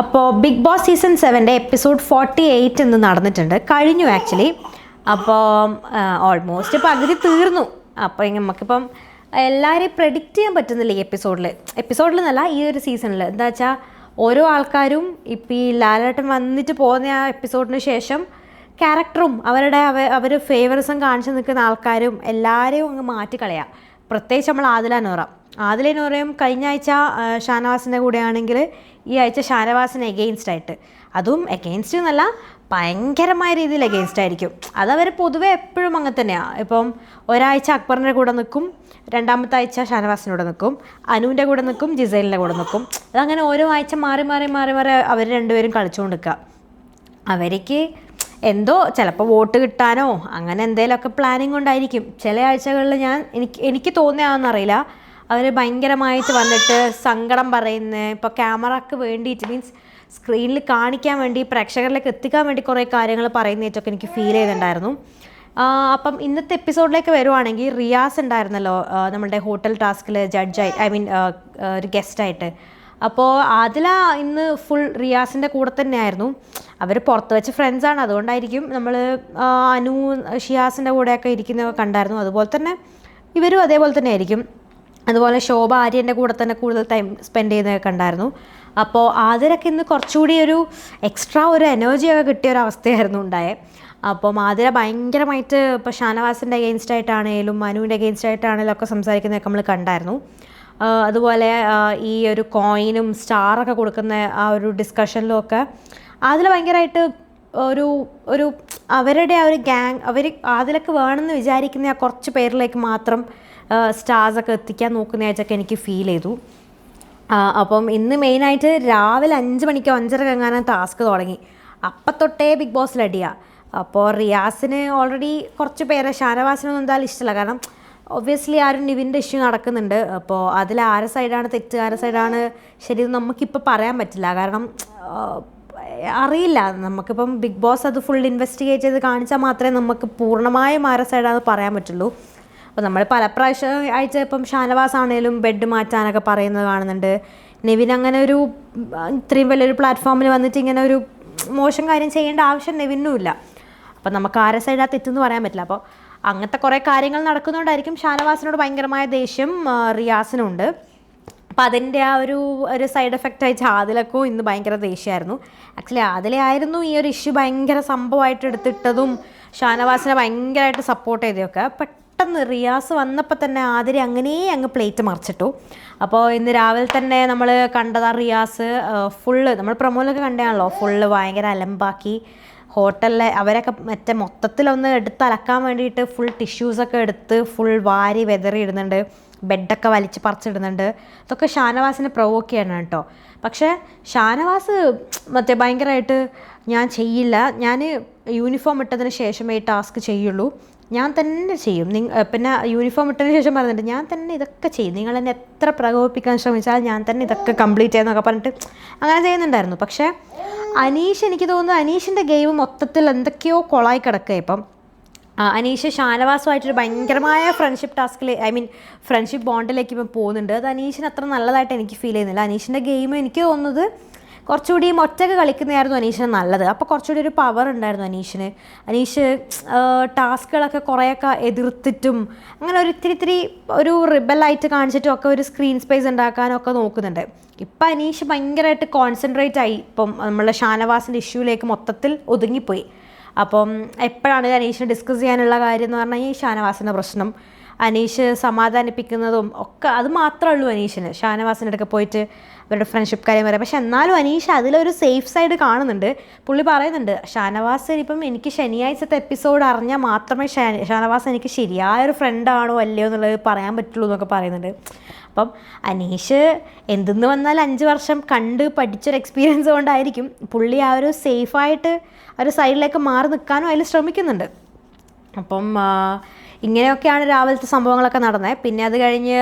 അപ്പോൾ big Boss season സെവന്റെ episode forty eight എന്ന് നടന്നിട്ടുണ്ട്. കഴിഞ്ഞു ആക്ച്വലി അപ്പോൾ ഓൾമോസ്റ്റ് പകുതി തീർന്നു. അപ്പോൾ നമുക്കിപ്പം എല്ലാവരെയും പ്രഡിക്റ്റ് ചെയ്യാൻ പറ്റുന്നില്ല ഈ എപ്പിസോഡിൽ എപ്പിസോഡിൽ എന്നല്ല ഈ ഒരു സീസണിൽ എന്താ വെച്ചാൽ ഓരോ ആൾക്കാരും ഇപ്പം ഈ ലാലേട്ടൻ വന്നിട്ട് പോകുന്ന ആ എപ്പിസോഡിന് ശേഷം ക്യാരക്ടറും അവരുടെ അവ അവർ ഫേവറിസം കാണിച്ചു നിൽക്കുന്ന ആൾക്കാരും എല്ലാവരെയും അങ്ങ് മാറ്റിക്കളയാം. പ്രത്യേകിച്ച് നമ്മൾ ആദില ആദില പറയും കഴിഞ്ഞ ആഴ്ച ഷാനവാസിന്റെ കൂടെയാണെങ്കിൽ ഈ ആഴ്ച ഷാനവാസിന് എഗെയിൻസ്റ്റ് ആയിട്ട്. അതും എഗെയിൻസ്റ്റ് എന്നല്ല ഭയങ്കരമായ രീതിയിൽ എഗെയിൻസ്റ്റ് ആയിരിക്കും. അതവർ പൊതുവെ എപ്പോഴും അങ്ങനെ തന്നെയാണ് ഇപ്പം ഒരാഴ്ച അക്ബറിന്റെ കൂടെ നിൽക്കും രണ്ടാമത്തെ ആഴ്ച ഷാനവാസിന്റെ കൂടെ നിൽക്കും അനുവിന്റെ കൂടെ നിൽക്കും ജിസൈലിന്റെ കൂടെ നിൽക്കും. അതങ്ങനെ ഓരോ ആഴ്ച മാറി മാറി മാറി മാറി അവർ രണ്ടുപേരും കളിച്ചുകൊണ്ട് നിൽക്കുക അവർക്ക് എന്തോ ചിലപ്പോൾ വോട്ട് കിട്ടാനോ അങ്ങനെ എന്തെങ്കിലുമൊക്കെ പ്ലാനിങ് കൊണ്ടായിരിക്കും. ചില ആഴ്ചകളിൽ ഞാൻ എനിക്ക് എനിക്ക് തോന്നിയാണെന്നറിയില്ല അവർ ഭയങ്കരമായിട്ട് വന്നിട്ട് സങ്കടം പറയുന്നത് ഇപ്പോൾ ക്യാമറക്ക് വേണ്ടിയിട്ട് മീൻസ് സ്ക്രീനിൽ കാണിക്കാൻ വേണ്ടി പ്രേക്ഷകരിലേക്ക് എത്തിക്കാൻ വേണ്ടി കുറേ കാര്യങ്ങൾ പറയുന്നതായിട്ടൊക്കെ എനിക്ക് ഫീൽ ചെയ്തിട്ടുണ്ടായിരുന്നു. അപ്പം ഇന്നത്തെ എപ്പിസോഡിലേക്ക് വരുവാണെങ്കിൽ റിയാസ് ഉണ്ടായിരുന്നല്ലോ നമ്മുടെ ഹോട്ടൽ ടാസ്കിൽ ജഡ്ജായി ഐ മീൻ ഒരു ഗസ്റ്റായിട്ട് അപ്പോൾ ആദില ഇന്ന് ഫുൾ റിയാസിന്റെ കൂടെ തന്നെയായിരുന്നു. അവർ പുറത്ത് വെച്ച് ഫ്രണ്ട്സാണ് അതുകൊണ്ടായിരിക്കും നമ്മൾ അനു ഷിയാസിന്റെ കൂടെയൊക്കെ ഇരിക്കുന്നതൊക്കെ കണ്ടായിരുന്നു. അതുപോലെ തന്നെ ഇവരും അതേപോലെ തന്നെ ആയിരിക്കും അതുപോലെ ശോഭ ആര്യന്റെ കൂടെ തന്നെ കൂടുതൽ ടൈം സ്പെൻഡ് ചെയ്യുന്നതൊക്കെ ഉണ്ടായിരുന്നു അപ്പോൾ ആതിരൊക്കെ ഇന്ന് കുറച്ചുകൂടി ഒരു എക്സ്ട്രാ ഒരു എനർജിയൊക്കെ കിട്ടിയ ഒരു അവസ്ഥയായിരുന്നു ഉണ്ടായത് അപ്പം ആതിര ഭയങ്കരമായിട്ട് ഇപ്പോൾ ഷാനവാസിന്റെ അഗെയിൻസ്റ്റ് ആയിട്ടാണേലും മനുവിന്റെ അഗെയിൻസ്റ്റ് ആയിട്ടാണേലും ഒക്കെ സംസാരിക്കുന്നതൊക്കെ നമ്മൾ കണ്ടായിരുന്നു. അതുപോലെ ഈ ഒരു കോയിനും സ്റ്റാറൊക്കെ കൊടുക്കുന്ന ആ ഒരു ഡിസ്കഷനിലും ഒക്കെ അതിൽ ഭയങ്കരമായിട്ട് ഒരു ഒരു അവരുടെ ആ ഒരു ഗ്യാങ് അവർ അതിലൊക്കെ വേണമെന്ന് വിചാരിക്കുന്ന ആ കുറച്ച് പേരിലേക്ക് മാത്രം സ്റ്റാർസൊക്കെ എത്തിക്കാൻ നോക്കുന്നതായിട്ടൊക്കെ എനിക്ക് ഫീൽ ചെയ്തു. അപ്പം ഇന്ന് മെയിനായിട്ട് രാവിലെ അഞ്ച് മണിക്കോ അഞ്ചര കങ്ങാനും ടാസ്ക് തുടങ്ങി. അപ്പം തൊട്ടേ ബിഗ് ബോസ് അടിയാണ് അപ്പോൾ റിയാസിന് ഓൾറെഡി കുറച്ച് പേരെ ഷാനവാസിനൊന്നും എന്തായാലും ഇഷ്ടമല്ല കാരണം ഒബ്വിയസ്ലി ആ ഒരു നിവിന്റെ ഇഷ്യൂ നടക്കുന്നുണ്ട്. അപ്പോൾ അതിൽ ആരെ സൈഡാണ് തെറ്റ് ആരെ സൈഡാണ് ശരി നമുക്കിപ്പോൾ പറയാൻ പറ്റില്ല. കാരണം അറിയില്ല. നമുക്കിപ്പം ബിഗ് ബോസ് അത് ഫുൾ ഇൻവെസ്റ്റിഗേറ്റ് ചെയ്ത് കാണിച്ചാൽ മാത്രമേ നമുക്ക് പൂർണമായും ആരെ സൈഡാന്ന് പറയാൻ പറ്റുള്ളൂ. അപ്പോൾ നമ്മൾ പല പ്രാവശ്യം ആഴ്ച ഇപ്പം ഷാനവാസ് ആണേലും ബെഡ് മാറ്റാനൊക്കെ പറയുന്നത് കാണുന്നുണ്ട്. നെവിൻ അങ്ങനെ ഒരു ഇത്രയും വലിയൊരു പ്ലാറ്റ്ഫോമിൽ വന്നിട്ട് ഇങ്ങനെ ഒരു മോശം കാര്യം ചെയ്യേണ്ട ആവശ്യം നിവിനും ഇല്ല. അപ്പം നമുക്ക് ആരെ സൈഡാ തെറ്റെന്ന് പറയാൻ പറ്റില്ല. അപ്പോൾ അങ്ങനത്തെ കുറേ കാര്യങ്ങൾ നടക്കുന്നതുകൊണ്ടായിരിക്കും ഷാനവാസിനോട് ഭയങ്കരമായ ദേഷ്യം റിയാസിനുണ്ട്. അപ്പം അതിന്റെ ആ ഒരു ഒരു സൈഡ് എഫക്റ്റായി ആദിലക്കും ഇന്ന് ഭയങ്കര ദേഷ്യമായിരുന്നു. ആക്ച്വലി ആദിലെ ആയിരുന്നു ഈ ഒരു ഇഷ്യൂ ഭയങ്കര സംഭവമായിട്ട് എടുത്തിട്ടതും ഷാനവാസിനെ ഭയങ്കരമായിട്ട് സപ്പോർട്ട് ചെയ്തതൊക്കെ. പെട്ടെന്ന് റിയാസ് വന്നപ്പോൾ തന്നെ ആതിരെ അങ്ങനെ അങ്ങ് പ്ലേറ്റ് മറിച്ചിട്ടു. അപ്പോൾ ഇന്ന് രാവിലെ തന്നെ നമ്മൾ കണ്ടതാ റിയാസ് ഫുള്ള് നമ്മൾ പ്രൊമോയിലൊക്കെ കണ്ടതാണല്ലോ ഫുള്ള് ഭയങ്കര അലമ്പാക്കി. ഹോട്ടലിലെ അവരൊക്കെ മറ്റേ മൊത്തത്തിലൊന്ന് എടുത്ത് അലക്കാൻ വേണ്ടിയിട്ട് ഫുൾ ടിഷ്യൂസൊക്കെ എടുത്ത് ഫുൾ വാരി വെതറി ഇടുന്നുണ്ട്. ബെഡൊക്കെ വലിച്ച് പറിച്ചിടുന്നുണ്ട്. അതൊക്കെ ഷാനവാസിനെ പ്രൊവോക്ക് ചെയ്യണം കേട്ടോ. പക്ഷേ ഷാനവാസ് മറ്റേ ഭയങ്കരമായിട്ട് ഞാൻ ചെയ്യില്ല. ഞാൻ യൂണിഫോം ഇട്ടതിന് ശേഷമേ ടാസ്ക് ചെയ്യുള്ളൂ. ഞാൻ തന്നെ ചെയ്യും. നിങ്ങ പിന്നെ യൂണിഫോം ഇട്ടതിന് ശേഷം പറഞ്ഞിട്ട് ഞാൻ തന്നെ ഇതൊക്കെ ചെയ്യും. നിങ്ങൾ എന്നെ എത്ര പ്രകോപിപ്പിക്കാൻ ശ്രമിച്ചാൽ ഞാൻ തന്നെ ഇതൊക്കെ കംപ്ലീറ്റ് ചെയ്യുന്നൊക്കെ പറഞ്ഞിട്ട് അങ്ങനെ ചെയ്യുന്നുണ്ടായിരുന്നു. പക്ഷേ അനീഷ് എനിക്ക് തോന്നുന്നു അനീഷിന്റെ ഗെയിം മൊത്തത്തിൽ എന്തൊക്കെയോ കൊളായി കിടക്കുക ഇപ്പം. അനീഷ് ഷാനവാസുമായിട്ടൊരു ഭയങ്കരമായ ഫ്രണ്ട്ഷിപ്പ് ടാസ്കിൽ ഐ മീൻ ഫ്രണ്ട്ഷിപ്പ് ബോണ്ടിലേക്ക് ഇപ്പം പോകുന്നുണ്ട്. അത് അനീഷിന് അത്ര നല്ലതായിട്ട് എനിക്ക് ഫീൽ ചെയ്യുന്നില്ല. അനീഷിന്റെ ഗെയിം എനിക്ക് തോന്നുന്നത് കുറച്ചുകൂടി ഒറ്റയ്ക്ക് കളിക്കുന്നതായിരുന്നു അനീഷിന് നല്ലത്. അപ്പോൾ കുറച്ചുകൂടി ഒരു പവർ ഉണ്ടായിരുന്നു അനീഷിന്. അനീഷ് ടാസ്കുകളൊക്കെ കുറേയൊക്കെ എതിർത്തിട്ടും അങ്ങനെ ഒരു ഇത്തിരി ഇത്തിരി ഒരു റിബലായിട്ട് കാണിച്ചിട്ടും ഒക്കെ ഒരു സ്ക്രീൻ സ്പേസ് ഉണ്ടാക്കാനൊക്കെ നോക്കുന്നുണ്ട്. ഇപ്പം അനീഷ് ഭയങ്കരമായിട്ട് കോൺസെൻട്രേറ്റ് ആയി. ഇപ്പം നമ്മളെ ഷാനവാസിന്റെ ഇഷ്യൂലേക്ക് മൊത്തത്തിൽ ഒതുങ്ങിപ്പോയി. അപ്പം എപ്പോഴാണ് അനീഷിനെ ഡിസ്കസ് ചെയ്യാനുള്ള കാര്യം എന്ന് പറഞ്ഞാൽ ഈ ഷാനവാസിന്റെ പ്രശ്നം. അനീഷ് സമാധാനിപ്പിക്കുന്നതും ഒക്കെ അത് മാത്രമേ ഉള്ളൂ അനീഷിന്. ഷാനവാസിന്റെ അടുക്ക പോയിട്ട് അവരുടെ ഫ്രണ്ട്ഷിപ്പ് കാര്യം പറയാം. പക്ഷെ എന്നാലും അനീഷ് അതിലൊരു സേഫ് സൈഡ് കാണുന്നുണ്ട്. പുള്ളി പറയുന്നുണ്ട് ഷാനവാസ് ഇപ്പം എനിക്ക് ശനിയാഴ്ചത്തെ എപ്പിസോഡ് അറിഞ്ഞാൽ മാത്രമേ ഷാനവാസ് എനിക്ക് ശരിയായൊരു ഫ്രണ്ടാണോ അല്ലയോ എന്നുള്ളത് പറയാൻ പറ്റുള്ളൂ എന്നൊക്കെ പറയുന്നുണ്ട്. അപ്പം അനീഷ് എന്തെന്ന് വന്നാൽ അഞ്ച് വർഷം കണ്ട് പഠിച്ചൊരു എക്സ്പീരിയൻസ് കൊണ്ടായിരിക്കും പുള്ളി ആ ഒരു സേഫായിട്ട് ആ ഒരു സൈഡിലേക്ക് മാറി നിൽക്കാനും അതിൽ ശ്രമിക്കുന്നുണ്ട്. അപ്പം ഇങ്ങനെയൊക്കെയാണ് രാവിലത്തെ സംഭവങ്ങളൊക്കെ നടന്നത്. പിന്നെ അത് കഴിഞ്ഞ്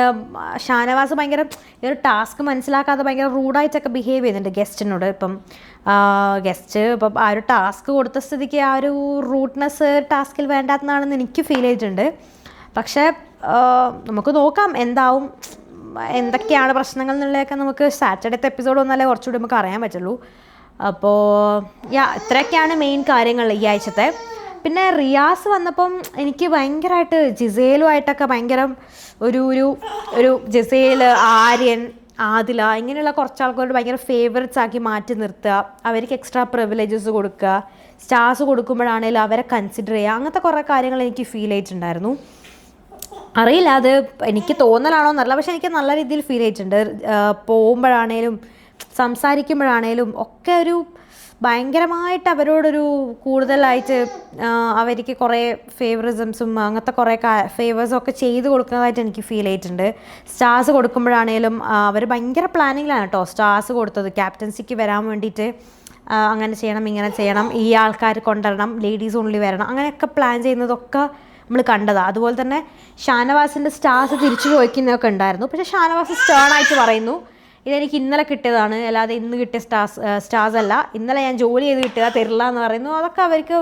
ഷാനവാസ് ഭയങ്കര ഈ ഒരു ടാസ്ക് മനസ്സിലാക്കാതെ ഭയങ്കര റൂഡായിട്ടൊക്കെ ബിഹേവ് ചെയ്യുന്നുണ്ട് ഗസ്റ്റിനോട്. ഇപ്പം ഗസ്റ്റ് ഇപ്പം ആ ഒരു ടാസ്ക് കൊടുത്ത സ്ഥിതിക്ക് ആ ഒരു റൂട്ട്നെസ് ടാസ്കിൽ വേണ്ടാത്തതാണെന്ന് എനിക്ക് ഫീൽ ചെയ്തിട്ടുണ്ട്. പക്ഷേ നമുക്ക് നോക്കാം എന്താവും എന്തൊക്കെയാണ് പ്രശ്നങ്ങൾ എന്നുള്ളതൊക്കെ നമുക്ക് സാറ്റർഡേത്തെ എപ്പിസോഡ് വന്നാലേ കുറച്ചുകൂടി നമുക്ക് അറിയാൻ പറ്റുള്ളൂ. അപ്പോൾ യാ ഇത്രയൊക്കെയാണ് മെയിൻ കാര്യങ്ങൾ ഈ ആഴ്ചത്തെ. പിന്നെ റിയാസ് വന്നപ്പം എനിക്ക് ഭയങ്കരമായിട്ട് ജിസേലുമായിട്ടൊക്കെ ഭയങ്കര ഒരു ഒരു ഒരു ജിസേൽ ആര്യൻ ആദില ഇങ്ങനെയുള്ള കുറച്ച് ആൾക്കാരോട് ഭയങ്കര ഫേവറേറ്റ്സ് ആക്കി മാറ്റി നിർത്തുക. അവർക്ക് എക്സ്ട്രാ പ്രിവിലേജസ് കൊടുക്കുക. സ്റ്റാർസ് കൊടുക്കുമ്പോഴാണെങ്കിലും അവരെ കൺസിഡർ ചെയ്യുക. അങ്ങനത്തെ കുറേ കാര്യങ്ങൾ എനിക്ക് ഫീൽ ചെയ്തിട്ടുണ്ടായിരുന്നു. അറിയില്ല അത് എനിക്ക് തോന്നലാണോ എന്നല്ല പക്ഷെ എനിക്ക് നല്ല രീതിയിൽ ഫീൽ ചെയ്തിട്ടുണ്ട്. പോകുമ്പോഴാണേലും സംസാരിക്കുമ്പോഴാണേലും ഒക്കെ ഒരു ഭയങ്കരമായിട്ട് അവരോടൊരു കൂടുതലായിട്ട് അവർക്ക് കുറേ ഫേവറിസംസും അങ്ങനത്തെ കുറേ ഫേവേഴ്സും ഒക്കെ ചെയ്ത് കൊടുക്കുന്നതായിട്ട് എനിക്ക് ഫീൽ ചെയ്തിട്ടുണ്ട്. സ്റ്റാർസ് കൊടുക്കുമ്പോഴാണേലും അവർ ഭയങ്കര പ്ലാനിങ്ങിലാണ് കേട്ടോ സ്റ്റാർസ് കൊടുത്തത്. ക്യാപ്റ്റൻസിക്ക് വരാൻ വേണ്ടിയിട്ട് അങ്ങനെ ചെയ്യണം ഇങ്ങനെ ചെയ്യണം. ഈ ആൾക്കാർ കൊണ്ടുവരണം ലേഡീസ് ഓൺലി വരണം. അങ്ങനെയൊക്കെ പ്ലാൻ ചെയ്യുന്നതൊക്കെ നമ്മൾ കണ്ടതാണ് അതുപോലെ തന്നെ ഷാനവാസിന്റെ സ്റ്റാർസ് തിരിച്ചു ചോദിക്കുന്നതൊക്കെ ഉണ്ടായിരുന്നു. പക്ഷേ ഷാനവാസ് സ്റ്റേൺ ആയിട്ട് പറയുന്നു. ഇതെനിക്ക് ഇന്നലെ കിട്ടിയതാണ്. അല്ലാതെ ഇന്ന് കിട്ടിയ സ്റ്റാർസ് സ്റ്റാർസ് അല്ല ഇന്നലെ ഞാൻ ജോലി ചെയ്ത് കിട്ടുക തരില്ല എന്ന് പറയുന്നു. അതൊക്കെ അവർക്ക്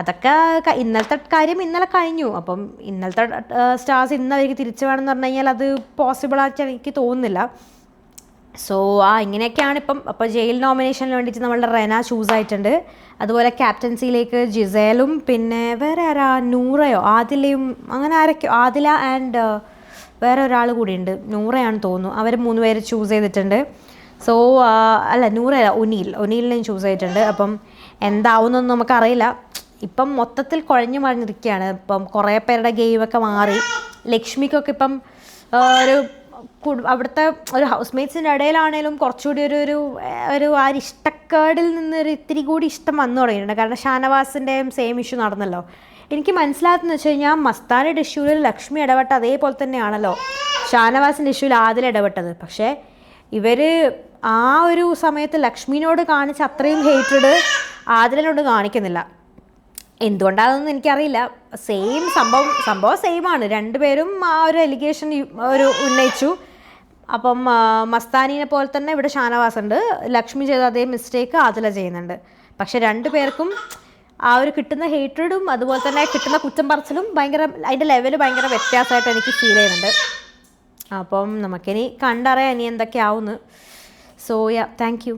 അതൊക്കെ ഇന്നലത്തെ കാര്യം ഇന്നലെ കഴിഞ്ഞു. അപ്പം ഇന്നലത്തെ സ്റ്റാർസ് ഇന്ന് അവർക്ക് തിരിച്ചു വേണമെന്ന് പറഞ്ഞു കഴിഞ്ഞാൽ അത് പോസിബിൾ ആയിട്ട് എനിക്ക് തോന്നുന്നില്ല. സോ ആ ഇങ്ങനെയൊക്കെയാണ് ഇപ്പം അപ്പോൾ ജയിൽ നോമിനേഷന് വേണ്ടിയിട്ട് നമ്മളുടെ റെന ചൂസ് ആയിട്ടുണ്ട്. അതുപോലെ ക്യാപ്റ്റൻസിയിലേക്ക് ജിസേലും പിന്നെ വേറെ ആരാ? നൂറയോ? ആദിലയും അങ്ങനെ ആരൊക്കെയോ ആദില ആൻഡ് വേറെ ഒരാൾ കൂടിയുണ്ട്. നൂറയാണെന്ന് തോന്നുന്നു. അവർ മൂന്ന് പേര് ചൂസ് ചെയ്തിട്ടുണ്ട്. സോ അല്ല നൂറയല്ല ഒനിയിൽ ഒനിയിലിനെയും ചൂസ് ചെയ്തിട്ടുണ്ട്. അപ്പം എന്താവുന്നൊന്നും നമുക്കറിയില്ല. ഇപ്പം മൊത്തത്തിൽ കുഴഞ്ഞു മറിഞ്ഞിരിക്കുകയാണ്. ഇപ്പം കുറേ പേരുടെ ഗെയിമൊക്കെ മാറി. ലക്ഷ്മിക്കൊക്കെ ഇപ്പം ഒരു അവിടുത്തെ ഒരു ഹൗസ് മേറ്റ്സിന്റെ ഇടയിലാണേലും കുറച്ചുകൂടി ഒരു ഒരു ഒരു ആ ഇഷ്ടക്കേടിൽ നിന്ന് ഒരു ഇത്തിരി കൂടി ഇഷ്ടം വന്നു തുടങ്ങിയിട്ടുണ്ട്. കാരണം ഷാനവാസിന്റെയും സെയിം ഇഷ്യൂ നടന്നല്ലോ. എനിക്ക് മനസ്സിലാകുന്ന വെച്ച് കഴിഞ്ഞാൽ മസ്താനിയുടെ ഇഷ്യൂവിൽ ലക്ഷ്മി ഇടപെട്ട അതേപോലെ തന്നെയാണല്ലോ. ഷാനവാസിന്റെ ഇഷ്യൂവിൽ ആദ്യം ഇടപെട്ടത്. പക്ഷേ ഇവർ ആ ഒരു സമയത്ത് ലക്ഷ്മിനോട് കാണിച്ച അത്രയും ഹേറ്റഡ് ആദിലിനോട് കാണിക്കുന്നില്ല. എന്തുകൊണ്ടാണെന്ന് എനിക്കറിയില്ല. സെയിം സംഭവം സംഭവം സെയിമാണ് രണ്ടുപേരും ആ ഒരു എലിഗേഷൻ ഒരു ഉന്നയിച്ചു. അപ്പം മസ്താനിനെ പോലെ തന്നെ ഇവിടെ ഷാനവാസ് ഉണ്ട്. ലക്ഷ്മി ചെയ്ത അതേ മിസ്റ്റേക്ക് ആദില ചെയ്യുന്നുണ്ട്. പക്ഷെ രണ്ടു പേർക്കും ആ ഒരു കിട്ടുന്ന ഹേറ്റഡും അതുപോലെ തന്നെ കിട്ടുന്ന കുറ്റം പറച്ചിലും ഭയങ്കര അതിന്റെ ലെവൽ ഭയങ്കര വ്യത്യാസമായിട്ട് എനിക്ക് ഫീൽ ചെയ്യുന്നുണ്ട്. അപ്പം നമുക്കിനി കണ്ടറിയാം ഇനി എന്തൊക്കെയാവുമെന്ന് സോ യാ താങ്ക് യു